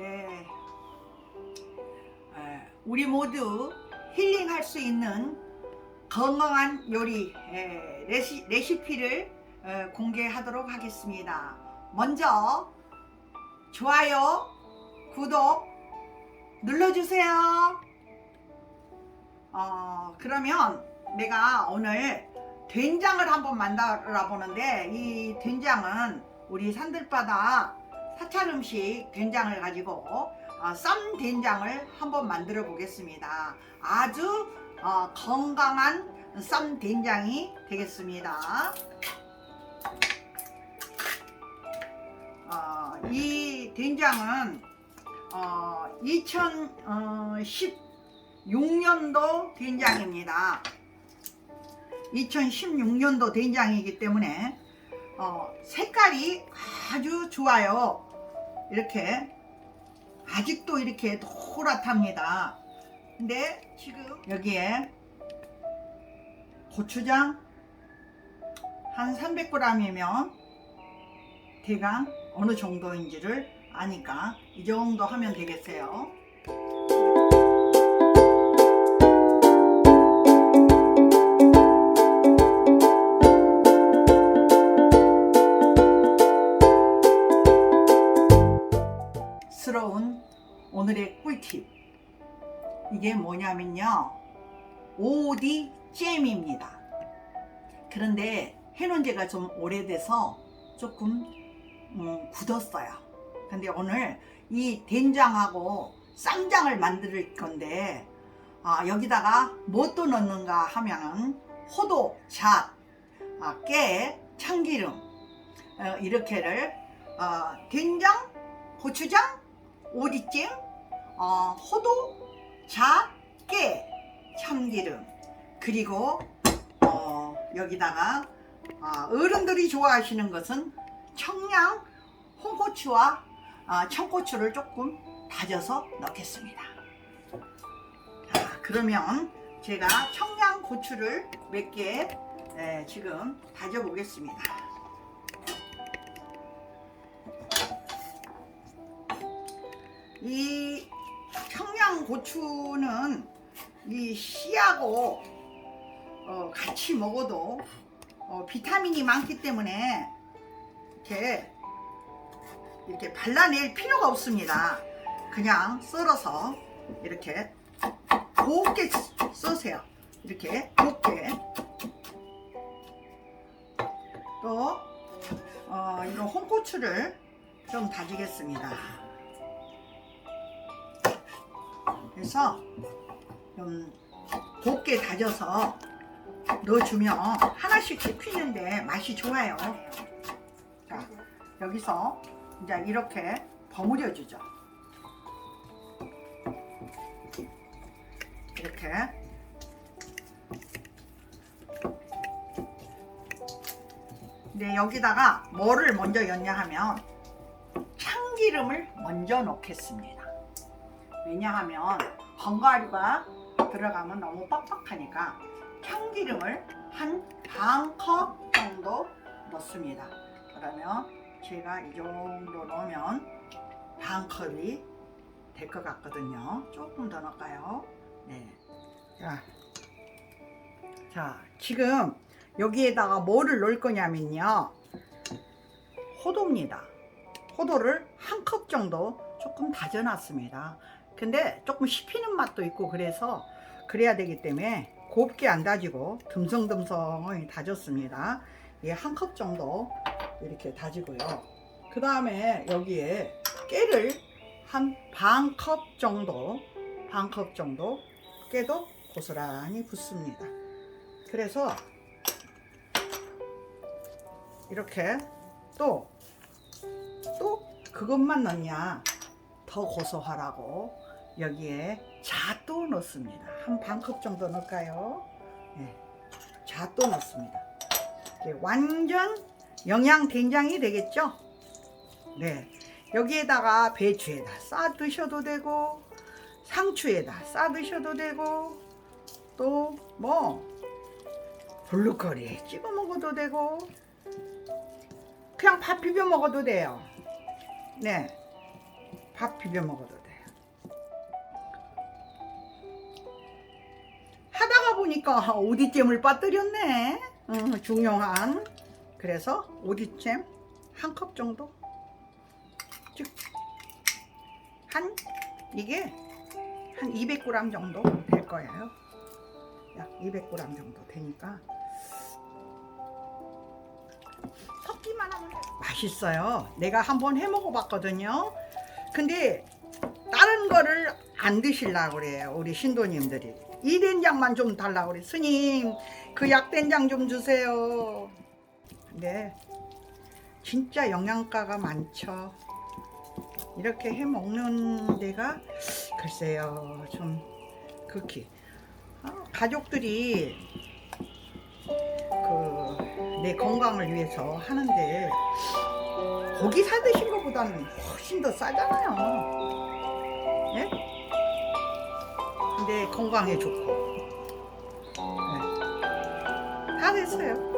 네. 우리 모두 힐링할 수 있는 건강한 요리 예, 레시, 레시피를 어, 공개하도록 하겠습니다. 먼저 좋아요, 구독 눌러주세요. 어, 그러면 내가 오늘 된장을 한번 만들어 보는데 이 된장은 우리 산들바다 사찰 음식 된장을 가지고 어, 쌈 된장을 한번 만들어 보겠습니다. 아주 어, 건강한 쌈 된장이 되겠습니다. 어, 이 된장은 어, 2016년도 된장입니다. 2016년도 된장이기 때문에 어, 색깔이 아주 좋아요. 이렇게 아직도 이렇게 노랗답니다. 근데 지금 여기에 고추장 한 300g이면 대강 어느 정도인지를 아니까 이 정도 하면 되겠어요. 이게 뭐냐면요. 오디 잼입니다. 그런데 해놓은 지가 좀 오래돼서 조금 음, 굳었어요. 근데 오늘 이 된장하고 쌈장을 만들 건데 아, 여기다가 뭐 또 넣는가 하면은 호도, 잣, 아, 깨, 참기름 어, 이렇게를 어, 된장, 고추장, 오디찜, 어, 호도, 잣, 깨, 참기름 그리고 어, 여기다가 아, 어른들이 좋아하시는 것은 청양, 홍고추와 아, 청고추를 조금 다져서 넣겠습니다. 자, 그러면 제가 청양 고추를 몇개 지금 다져 보겠습니다. 이 고추는 이 씨하고 어, 같이 먹어도 어, 비타민이 많기 때문에 이렇게 이렇게 발라낼 필요가 없습니다. 그냥 썰어서 이렇게 곱게 써세요. 이렇게 곱게 또 어, 이거 홍고추를 좀 다지겠습니다. 그래서 좀 곱게 다져서 넣어주면 하나씩 씹히는데 맛이 좋아요. 자, 여기서 이제 이렇게 버무려 주죠. 이렇게. 근데 여기다가 뭐를 먼저 넣냐 하면 참기름을 먼저 넣겠습니다. 왜냐하면 번가루가 들어가면 너무 빡빡하니까 참기름을 한 반 컵 정도 넣습니다. 그러면 제가 이 정도 넣으면 반 컵이 될 것 같거든요. 조금 더 넣을까요? 네. 자, 자, 지금 여기에다가 뭐를 넣을 거냐면요. 호도입니다. 호도를 한 컵 정도 조금 다져놨습니다. 근데 조금 씹히는 맛도 있고 그래서 그래야 되기 때문에 곱게 안 다지고 듬성듬성히 다졌습니다. 예, 한 컵 정도 이렇게 다지고요. 그 다음에 여기에 깨를 한 반 컵 정도, 반 컵 정도 깨도 고스란히 붓습니다. 그래서 이렇게 또, 또 그것만 넣냐 더 고소하라고 여기에 잣도 넣습니다. 한 반컵 정도 넣을까요? 네, 잣도 넣습니다. 완전 영양 된장이 되겠죠? 네, 여기에다가 배추에다 싸 드셔도 되고 상추에다 싸 드셔도 되고 또 뭐 블루커리에 찍어 먹어도 되고 그냥 밥 비벼 먹어도 돼요. 네, 밥 비벼 먹어도 보니까 오디잼을 빠뜨렸네. 음, 중요한. 그래서 오디잼 한 컵 정도. 즉, 한, 이게 한 200g 정도 될 거예요. 약 200g 정도 되니까. 섞기만 하면 돼요. 맛있어요. 내가 한번 해 먹어 봤거든요. 근데 다른 거를 안 드시려고 그래요. 우리 신도님들이. 이 된장만 좀 달라고 그래. 스님, 그 약된장 좀 주세요. 근데 진짜 영양가가 많죠. 이렇게 해 먹는 데가 글쎄요. 좀 극히 아, 가족들이 그 내 건강을 위해서 하는데 고기 사 드신 것보다는 훨씬 더 싸잖아요. 예? 근데 건강에 좋고. 네. 다 됐어요.